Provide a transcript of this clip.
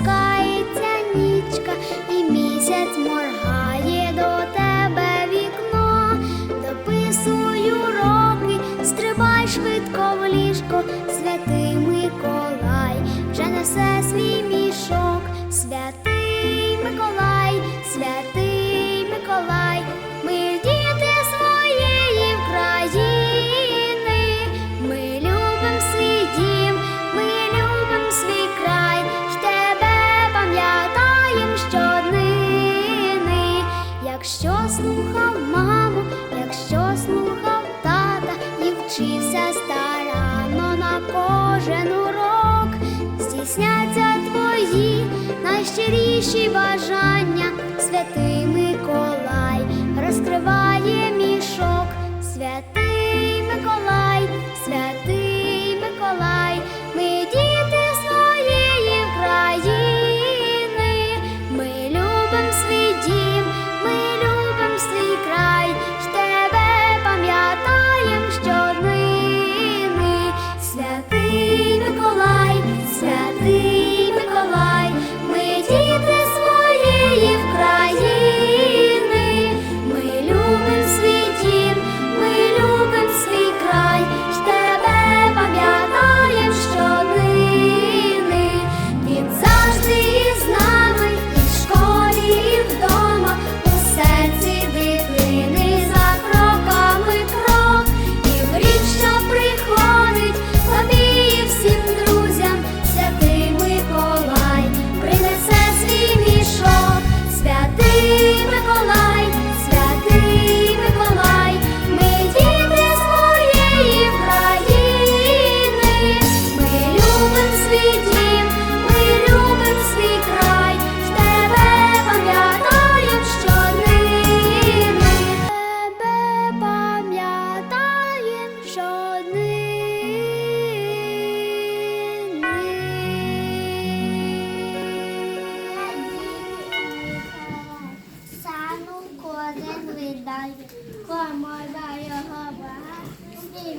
Містом нічка, і місяць моргає до тебе вікно, дописую роки, стрибай швидко в ліжко, святий Миколай вже несе свій слухав маму, якщо слухав тата і вчився старанно на кожен урок, здійсняться твої найщиріші бажання, святий dai qua mời bài hò bà đi